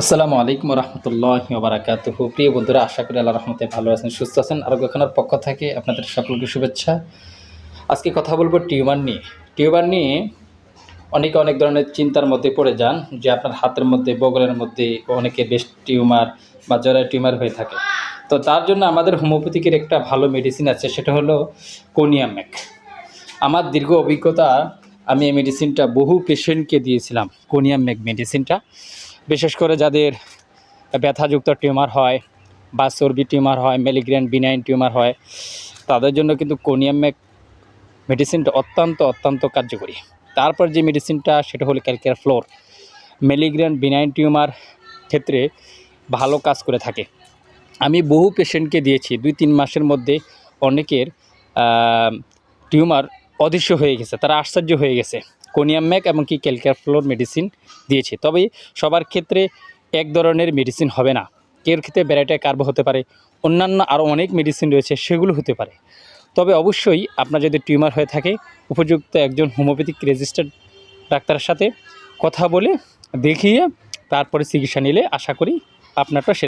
আসসালামু আলাইকুম রহমতুল্লাহ বারাকাত প্রিয় বন্ধুরা, আশা করি আল্লাহ রহমতে ভালো আছেন, সুস্থ আছেন। আরোগ্যখানার পক্ষ থেকে আপনাদের সকলকে শুভেচ্ছা। আজকে কথা বলব টিউমার নিয়ে। টিউমার নিয়ে অনেকে অনেক ধরনের চিন্তার মধ্যে পড়ে যান, যে আপনার হাতের মধ্যে, বগলের মধ্যে অনেকে বেশ টিউমার বা জরায় টিউমার হয়ে থাকে। তো তার জন্য আমাদের হোমিওপ্যাথিকের একটা ভালো মেডিসিন আছে, সেটা হলো কোনিয়ামেক। আমার দীর্ঘ অভিজ্ঞতা আমি এই মেডিসিনটা বহু পেশেন্টকে দিয়েছিলাম কোনিয়ামেক মেডিসিনটা বিশেষ করে যাদের ব্যথাযুক্ত টিউমার হয় বা চর্বি টিউমার হয় মেলিগ্রেন বিনাইন টিউমার হয়, তাদের জন্য কিন্তু কোনিয়ামেক মেডিসিনটা অত্যন্ত অত্যন্ত কার্যকরী। তারপর যে মেডিসিনটা সেটা হলো ক্যালকের ফ্লোর মেলিগ্রেন বিনাইন টিউমার ক্ষেত্রে ভালো কাজ করে থাকে। আমি বহু পেশেন্টকে দিয়েছি, দুই তিন মাসের মধ্যে অনেকের টিউমার অদৃশ্য হয়ে গেছে, তারা আশ্চর্য হয়ে গেছে। কোনিয়াম ম্যাক এবং কি ক্যালকের ফ্লোর মেডিসিন দিয়েছে। তবে সবার ক্ষেত্রে এক ধরনের মেডিসিন হবে না। কেউ ক্ষেত্রে ব্যারাইটা কার্বো হতে পারে, অন্যান্য আরও অনেক মেডিসিন রয়েছে, সেগুলো হতে পারে। তবে অবশ্যই আপনার যদি টিউমার হয়ে থাকে, উপযুক্ত একজন হোমিওপ্যাথিক রেজিস্টার্ড ডাক্তারের সাথে কথা বলে দেখিয়ে তারপরে চিকিৎসা নিলে আশা করি আপনারটা